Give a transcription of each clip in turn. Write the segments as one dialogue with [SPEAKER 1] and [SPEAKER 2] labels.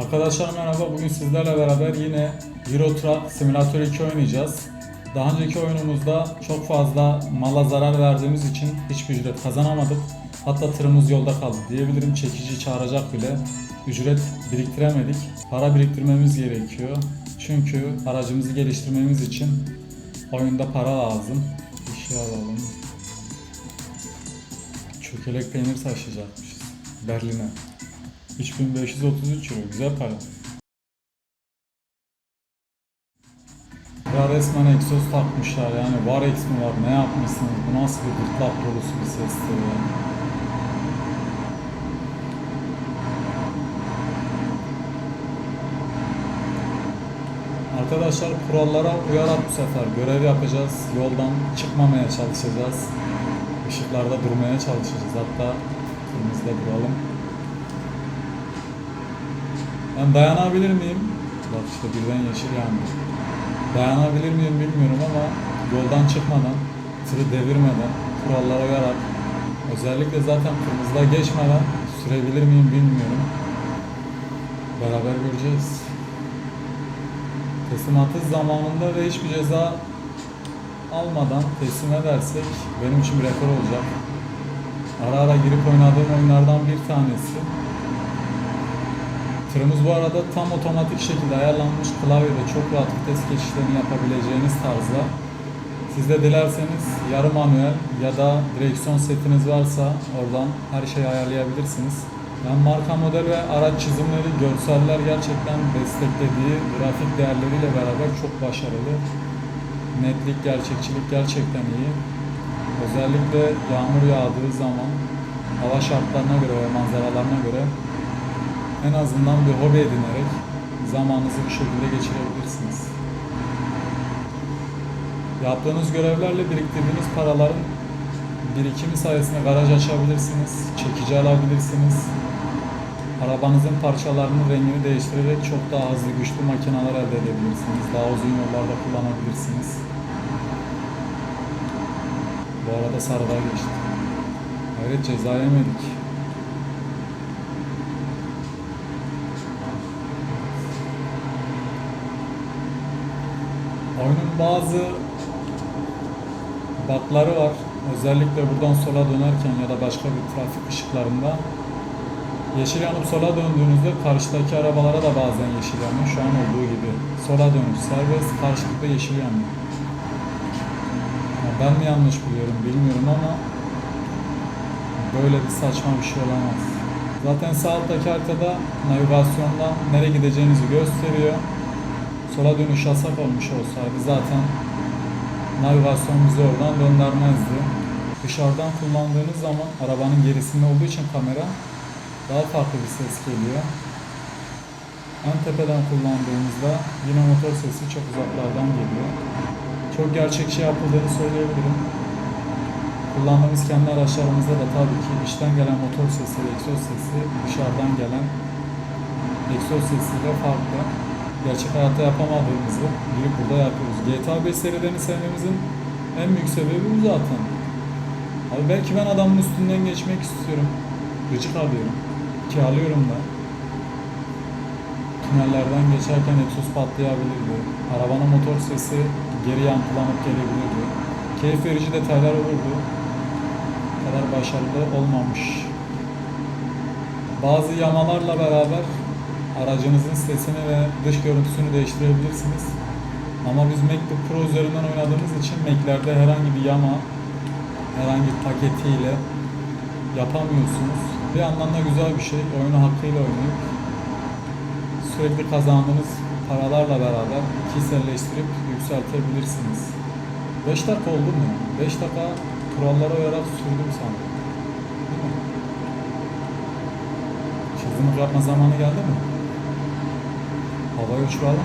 [SPEAKER 1] Arkadaşlar merhaba. Bugün sizlerle beraber yine Euro Truck Simulator 2 oynayacağız. Daha önceki oyunumuzda çok fazla mala zarar verdiğimiz için hiçbir ücret kazanamadık. Hatta tırımız yolda kaldı diyebilirim. Çekici çağıracak bile ücret biriktiremedik. Para biriktirmemiz gerekiyor. Çünkü aracımızı geliştirmemiz için oyunda para lazım. Bir şey alalım. Çökelek peynir taşıyacakmışız. Berlin'e. 3533 euro. Güzel para. Ya resmen egzoz takmışlar yani var eks mi var ne yapmışsınız bu nasıl bir gırtlak dolusu bir sestir ya. Arkadaşlar kurallara uyarak bu sefer görev yapacağız. Yoldan çıkmamaya çalışacağız. Işıklarda durmaya çalışacağız. Hatta kırmızıda duralım. Ben dayanabilir miyim? Bak işte birden yeşil yandı. Dayanabilir miyim bilmiyorum ama yoldan çıkmadan, tırı devirmeden, kurallara uyarak, özellikle zaten kırmızıda geçmeden sürebilir miyim bilmiyorum. Beraber göreceğiz. Teslimatı zamanında ve hiçbir ceza almadan teslim edersek benim için bir rekor olacak. Ara ara girip oynadığım oyunlardan bir tanesi. Tırımız bu arada tam otomatik şekilde ayarlanmış klavyede çok rahat vites geçişlerini yapabileceğiniz tarzda. Siz de dilerseniz yarı manuel ya da direksiyon setiniz varsa oradan her şeyi ayarlayabilirsiniz. Ben marka model ve araç çizimleri, görseller gerçekten desteklediği grafik değerleriyle beraber çok başarılı. Netlik, gerçekçilik gerçekten iyi. Özellikle yağmur yağdığı zaman hava şartlarına göre ve manzaralarına göre en azından bir hobi edinerek zamanınızı bir şekilde geçirebilirsiniz. Yaptığınız görevlerle biriktirdiğiniz paraların birikimi sayesinde garaj açabilirsiniz, çekici alabilirsiniz. Arabanızın parçalarının rengini değiştirerek çok daha hızlı güçlü makineler elde edebilirsiniz. Daha uzun yollarda kullanabilirsiniz. Bu arada sarıda geçti. Hayret ceza yemedik. Oyunun bazı bakları var. Özellikle buradan sola dönerken ya da başka bir trafik ışıklarında yeşil yanıp sola döndüğünüzde karşıdaki arabalara da bazen yeşil yanıyor. Şu an olduğu gibi. Sola dönüş serbest, karşılıklı yeşil yanıyor. Ya ben mi yanlış biliyorum bilmiyorum ama böyle bir saçma bir şey olamaz. Zaten sağ alttaki haritada navigasyonda nereye gideceğinizi gösteriyor sola dönüş yasak olmuş olsaydı zaten navigasyon bizi oradan döndürmezdi. Dışarıdan kullandığınız zaman arabanın gerisinde olduğu için kamera daha farklı bir ses geliyor. En tepeden kullandığımızda yine motor sesi çok uzaklardan geliyor. Çok gerçekçi yapıldığını söyleyebilirim. Kullandığımız kendi araçlarımızda da tabii ki içten gelen motor sesi egzoz sesi dışarıdan gelen egzoz sesiyle farklı gerçek hayatta yapamadığımızı girip burada yapıyoruz. GTA 5 serilerini sevmemizin en büyük sebebi bu zaten. Abi belki ben adamın üstünden geçmek istiyorum. Gıcık alıyorum. Ki alıyorum da. Tünellerden geçerken egzoz patlayabilirdi. Arabanın motor sesi geri yankılanıp gelebilirdi. Keyif verici detaylar olurdu. Bu kadar başarılı olmamış. Bazı yamalarla beraber aracınızın sesini ve dış görüntüsünü değiştirebilirsiniz. Ama biz MacBook Pro üzerinden oynadığımız için Mac'lerde herhangi bir yama, herhangi bir paketiyle yapamıyorsunuz. Bir yandan da güzel bir şey. Oyunu hakkıyla oynayıp sürekli kazandığınız paralarla beraber kişiselleştirip yükseltebilirsiniz. 5 dakika oldu mu? 5 dakika kurallara uyarak sürdüm sanırım. Değil mi? Çizimi yapma zamanı geldi mi? Havaya uçuralım mı?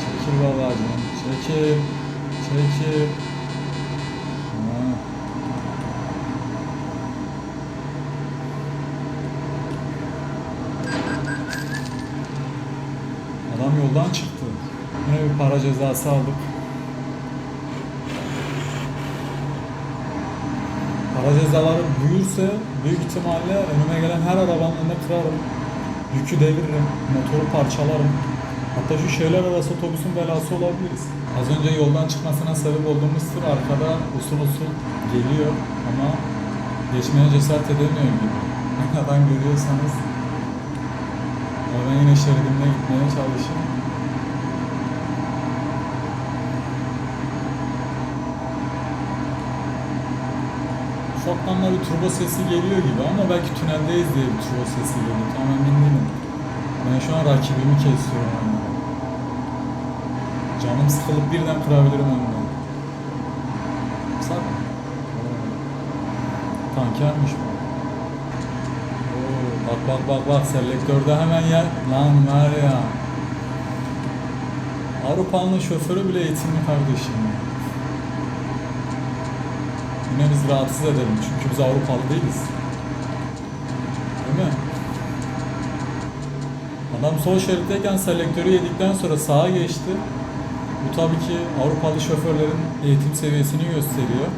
[SPEAKER 1] Çekil babacığım, çekil, çekil. Adam yoldan çıktı. Yine bir para cezası aldık. Para cezaları büyürse Büyük ihtimalle önüme gelen her arabanın önüne kırarım. Yükü deviririm, motoru parçalarım. Hatta şu şeyler arası otobüsün belası olabiliriz. Az önce yoldan çıkmasına sebep olduğumuz tır arkada usul usul geliyor ama geçmeye cesaret edemiyor gibi. Ne kadar görüyorsanız ben yine şeridimde gitmeye çalışayım. Da bir turbo sesi geliyor gibi ama belki tüneldeyiz diye bir turbo sesi geliyor. Tam emin. Ben şu an rakibimi kesiyorum. Yani. Canım sıkılıp birden kırabilirim önüne. Sak. Tankermiş bu. Oo, Bak bak bak bak selektörde hemen yer. Lan var ya. Avrupa'nın şoförü bile eğitimli kardeşim. Yine biz rahatsız edelim çünkü biz Avrupalı değiliz. Değil mi? Adam sol şeritteyken selektörü yedikten sonra sağa geçti. Bu tabii ki Avrupalı şoförlerin eğitim seviyesini gösteriyor.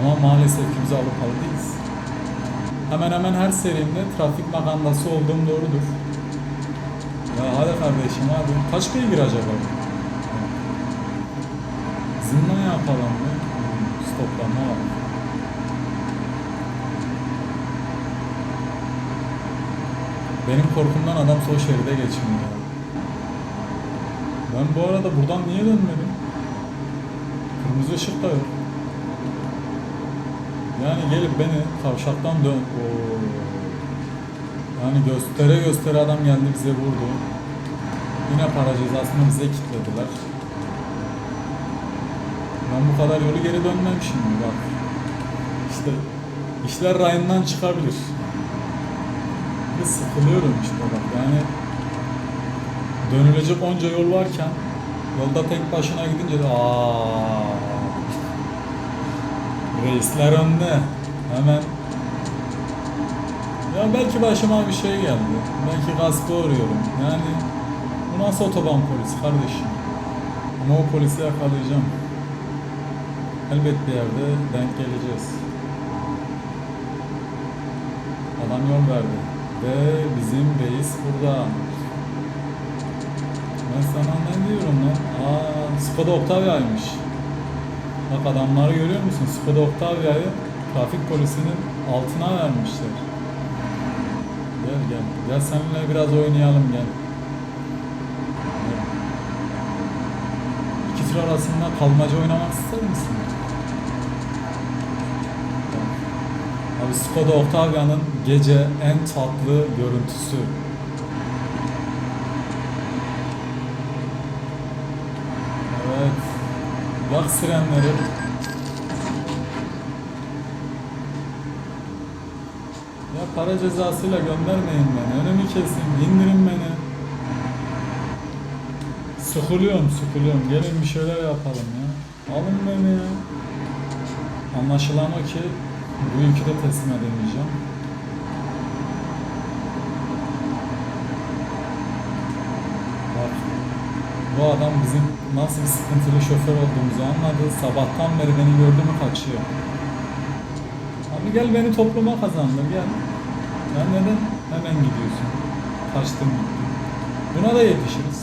[SPEAKER 1] Ama maalesef ki biz Avrupalı değiliz. Hemen hemen her serimde trafik magandası olduğum doğrudur. Ya hadi kardeşim abi. Kaç beygir acaba? Zımla yapalım mı? Stoplama var. Benim korkumdan adam sol şeride geçmiyor. Ben bu arada buradan niye dönmedim? Kırmızı ışık da yok. Yani gelip beni kavşaktan dön. Oo. Yani göstere göstere adam geldi bize vurdu. Yine para cezasını bize kilitlediler. Ben bu kadar yolu geri dönmem şimdi bak. İşte işler rayından çıkabilir. Ve sıkılıyorum işte bak yani dönülecek onca yol varken yolda tek başına gidince de aa reisler önde hemen ya belki başıma bir şey geldi. Belki gaspı uğruyorum. Yani bu nasıl otoban polisi kardeşim? Ama o polisi yakalayacağım. Elbet bir yerde denk geleceğiz. Adam yol verdi. Ve bizim reis burada. Ben sana ne diyorum lan? Aa, Skoda Octavia'ymış. Bak adamları görüyor musun? Skoda Octavia'yı trafik polisinin altına vermişler. Gel gel. Gel seninle biraz oynayalım. Gel. İki tır arasında kalmaca oynamak ister misin? Abi Skoda Octavia'nın gece en tatlı görüntüsü. Evet. Yak sirenleri. Ya para cezasıyla göndermeyin beni. Önümü kesin. indirin beni. Sıkılıyorum sıkılıyorum. Gelin bir şeyler yapalım ya. Alın beni ya. Anlaşılan o ki bu yükü de teslim edemeyeceğim. Bak. Bu adam bizim nasıl bir sıkıntılı şoför olduğumuzu anladı. Sabahtan beri beni gördü mü kaçıyor. Abi gel beni topluma kazandır gel. Ya neden hemen gidiyorsun? Kaçtın gittin. Buna da yetişiriz.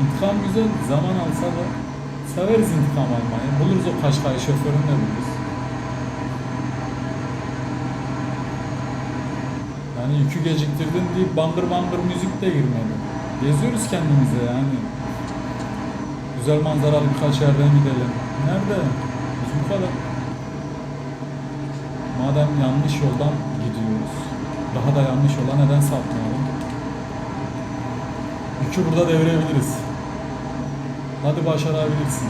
[SPEAKER 1] İntikam güzel, zaman alsa da severiz intikam almayı. Buluruz o Kaşkay şoförünü de buluruz. Yani yükü geciktirdin deyip bangır bangır müzik de girmedi. Geziyoruz kendimize yani. Güzel manzaralı birkaç yerden gidelim. Nerede? Biz bu kadar. Madem yanlış yoldan gidiyoruz. Daha da yanlış yola neden sapmayalım? Yükü burada devirebiliriz. Hadi başarabilirsin.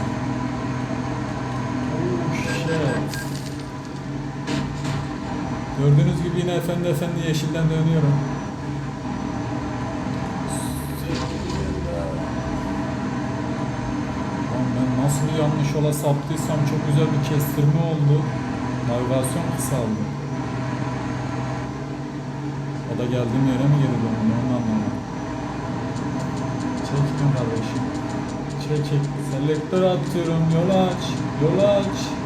[SPEAKER 1] Gördüğünüz gibi yine efendi efendi yeşilden dönüyorum. Ben nasıl bir yanlış yola saptıysam çok güzel bir kestirme oldu. Navigasyon kısaldı. O da geldiğim yere mi geri döndü onu anlamadım. Çekin kardeşim. Çekik. Selektör atıyorum. Yol aç. Yol aç.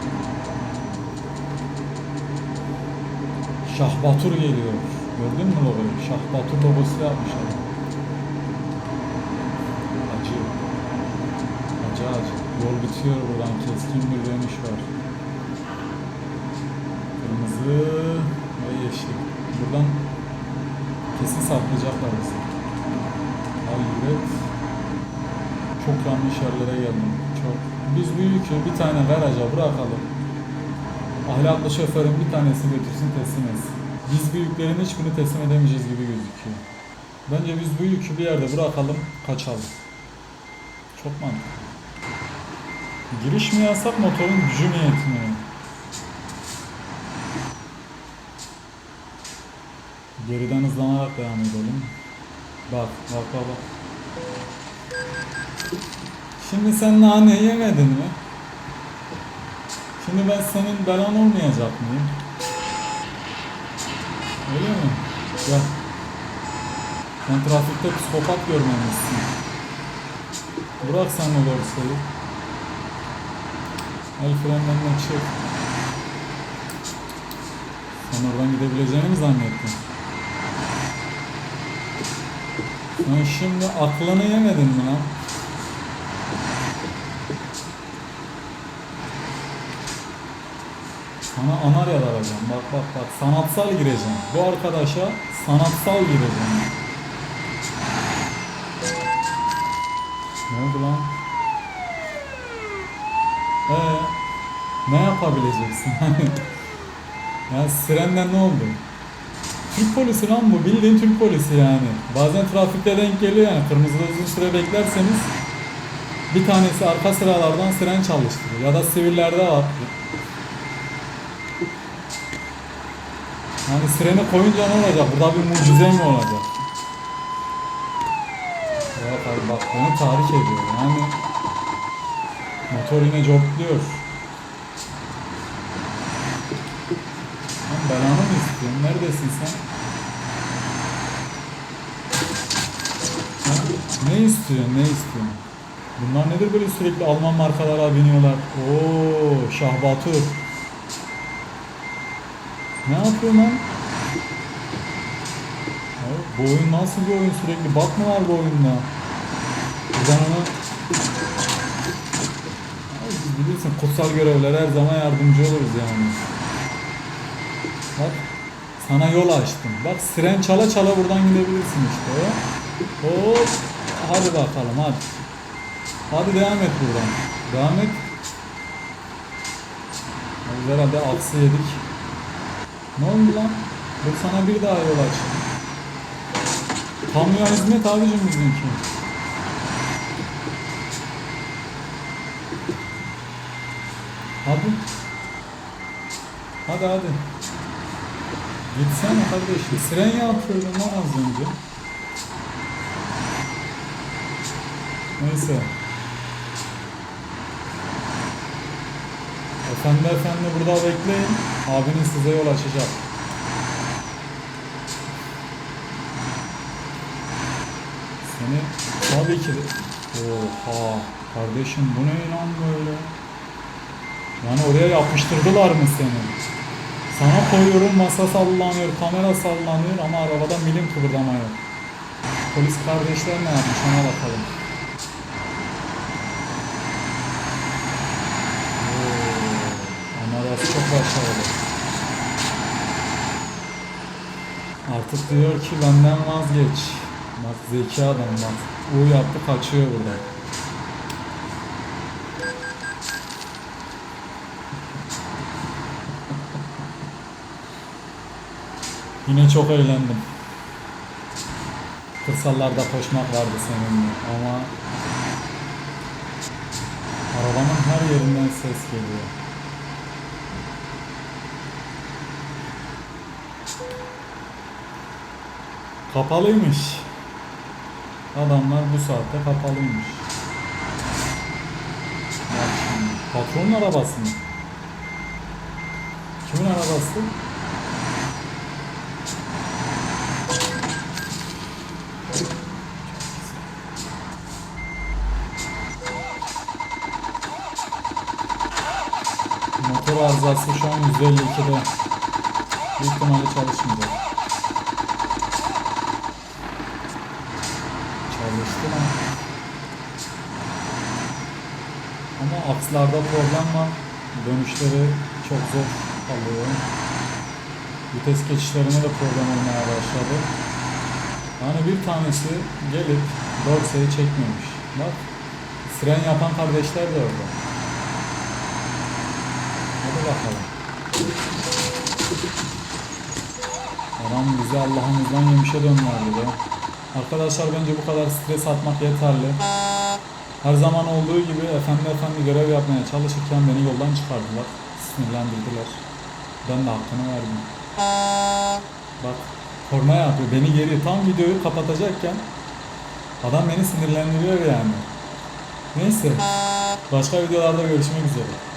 [SPEAKER 1] Şahbatur geliyor. Gördün mü logoyu? Şahbatur logosu yapmış adam. Acı. Acı acı. Yol bitiyor buradan. Keskin bir dönüş var. Kırmızı ve yeşil. Buradan kesin saplayacaklar bizi. Hayret. Çok yanlış yerlere geldim. Çok. Biz bu yükü bir tane garaja bırakalım. Ahlaklı şoförün bir tanesi götürsün teslim etsin. Biz bu yüklerin hiçbirini teslim edemeyeceğiz gibi gözüküyor. Bence biz bu yükü bir yerde bırakalım, kaçalım. Çok mantıklı. Giriş mi yasak, motorun gücü mü yetmiyor? Geriden hızlanarak devam edelim. Bak, bak, bak, bak. Şimdi sen nane yemedin mi? Şimdi ben senin belan olmayacak mıyım? Öyle mi? Gel. Sen trafikte psikopat görmemişsin. Bırak sen o dorsayı. El frenlerinden çık. Sen oradan gidebileceğini mi zannettin? Sen şimdi aklını yemedin mi lan? Sana anarya alacağım. Bak bak bak. Sanatsal gireceğim. Bu arkadaşa sanatsal gireceğim. Ne oldu lan? Ee, ne yapabileceksin? ya sirenden ne oldu? Türk polisi lan bu. Bildiğin Türk polisi yani. Bazen trafikte denk geliyor yani. Kırmızıda uzun süre beklerseniz bir tanesi arka sıralardan siren çalıştırıyor. Ya da sivillerde var. Yani sireni koyunca ne olacak? Burada bir mucize mi olacak? Bak abi bak beni tahrik ediyor. Yani motor yine cortluyor. Lan belanı mı istiyorsun? Neredesin sen? Ne istiyorsun? Ne istiyorsun? Bunlar nedir böyle sürekli Alman markalara biniyorlar? Oo, Şahbatur. Ne yapıyor lan? Abi, bu oyun nasıl bir oyun sürekli? Bak mı var bu oyunda? Ben ona... Abi bilirsin kutsal görevlere her zaman yardımcı oluruz yani. Bak sana yol açtım. Bak siren çala çala buradan gidebilirsin işte. Hop. Hadi bakalım hadi. Hadi devam et buradan. Devam et. Biz herhalde aksı yedik. Ne oldu lan? Dur sana bir daha yol aç. Kamuya hizmet abicim bizimki. Hadi. Hadi hadi. Gitsene kardeşim. Siren yapıyordun lan az önce. Neyse. Efendi efendi burada bekleyin. Abiniz size yol açacak. Seni tabii ki de... Oha kardeşim bu ne lan böyle? Yani oraya yapıştırdılar mı seni? Sana koyuyorum masa sallanıyor, kamera sallanıyor ama arabada milim kıpırdama yok. Polis kardeşler ne yapmış ona bakalım. Oo, Amarası çok başarılı. Artık diyor ki benden vazgeç. Bak zeki adam bak. U yaptı kaçıyor burada. Yine çok eğlendim. Kırsallarda koşmak vardı seninle ama arabanın her yerinden ses geliyor. Kapalıymış. Adamlar bu saatte kapalıymış. Bak şimdi. Patronun arabası mı? Kimin arabası? Motor arızası şu an 152'de. Büyük ihtimalle çalışmayacak. Çalıştı lan. Ama akslarda problem var. Dönüşleri çok zor alıyor. Vites geçişlerine de problem olmaya başladı. Yani bir tanesi gelip dorseyi çekmemiş. Bak fren yapan kardeşler de orada. Hadi bakalım. Adam bizi Allah'ımızdan yemişe döndürdü be. Arkadaşlar bence bu kadar stres atmak yeterli. Her zaman olduğu gibi efendi efendi görev yapmaya çalışırken beni yoldan çıkardılar. Sinirlendirdiler. Ben de hakkını verdim. Bak korna yapıyor. Beni geri tam videoyu kapatacakken adam beni sinirlendiriyor yani. Neyse. Başka videolarda görüşmek üzere.